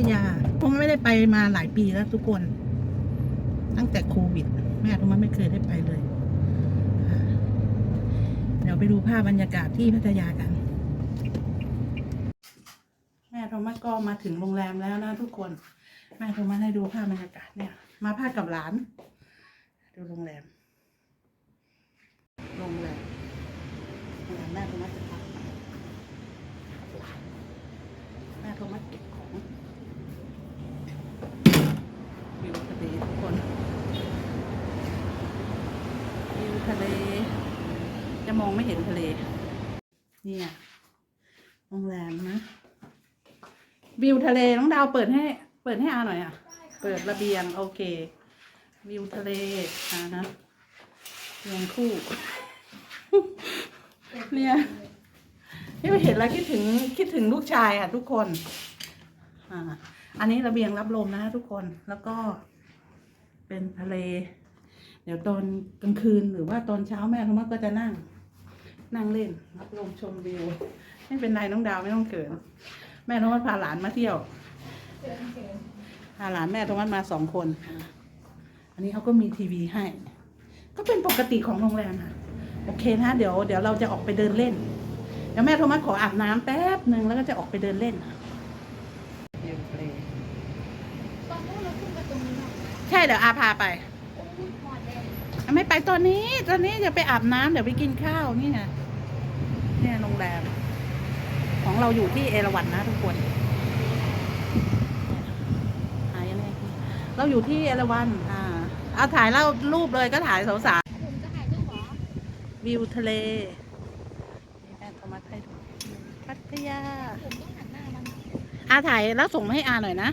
ทยาเพราะไม่ได้ไปมาหลายปีแล้วทุกคน ตั้งแต่โควิด แม่ทุกมันไม่เคยได้ไปเลย เดี๋ยวไปดูภาพบรรยากาศที่พัทยากัน แม่โทมัสก็มาถึงโรงแรมแล้วนะทุกคน แม่โทมัสให้ดูภาพบรรยากาศเนี่ย มาพากับหลาน ดูโรงแรม โรงแรมโรงแรมแม่โทมัสจะพักหลานแม่โทมัสเก็บของวิวทะเลทุกคนวิว ทะเล จะมองไม่เห็นทะเลเนี่ยโรงแรมนะวิวทะเลน้องดาวเปิดให้ เปิดให้อาหน่อยอะ เปิดระเบียงโอเค วิวทะเลอ่านะเรียงคู่เนี่ยนี่ไปเห็นแล้วคิดถึงคิดถึงลูกชายอะ ทุกคน อ่า อันนี้ระเบียงรับลมนะทุกคนแล้วก็เป็นทะเล เดี๋ยวตอนกลางคืนหรือว่าตอนเช้าแม่ทุกมัก็จะนั่ง นั่งเล่นรับลมชมวิวไม่เป็นไรน้องดาวไม่ต้องเขิน แม่โทมัสพาหลานมาเที่ยวพาหลานแม่โทมัสมาสองคนอะอันนี้เขาก็มีทีวีให้ ก็เป็นปกติของโรงแรมค่ะโอเคนะเดี๋ยวเดี๋ยวเราจะออกไปเดินเล่นเดี๋ยวแม่โทมัสขออาบน้ำแป๊บหนึ่งแล้วก็จะออกไปเดินเล่นเดินทะเลตอนนู้นเราขึ้นไปตรงนี้เนาะใช่เดี๋ยวอาพาไป โอ้ยหมดเลย อะ ไม่ไปตอนนี้ ตอนนี้จะไปอาบน้ำเดี๋ยวไปกินข้าวนี่ไงเนี่ยโรงแรม ของเราอยู่ที่เอราวัณนะทุกคนหายยังไงเราอยู่ที่เอราวัณอ่าเอาถ่ายเล่ารูปเลยก็ถ่ายสาวผมจะถ่ายรูปหรอๆวิวทะเลนี่แม่ทมัสให้ดูพัทยาผมต้องหันหน้ามันอาถ่ายแล้วส่งมาให้อาหน่อยนะ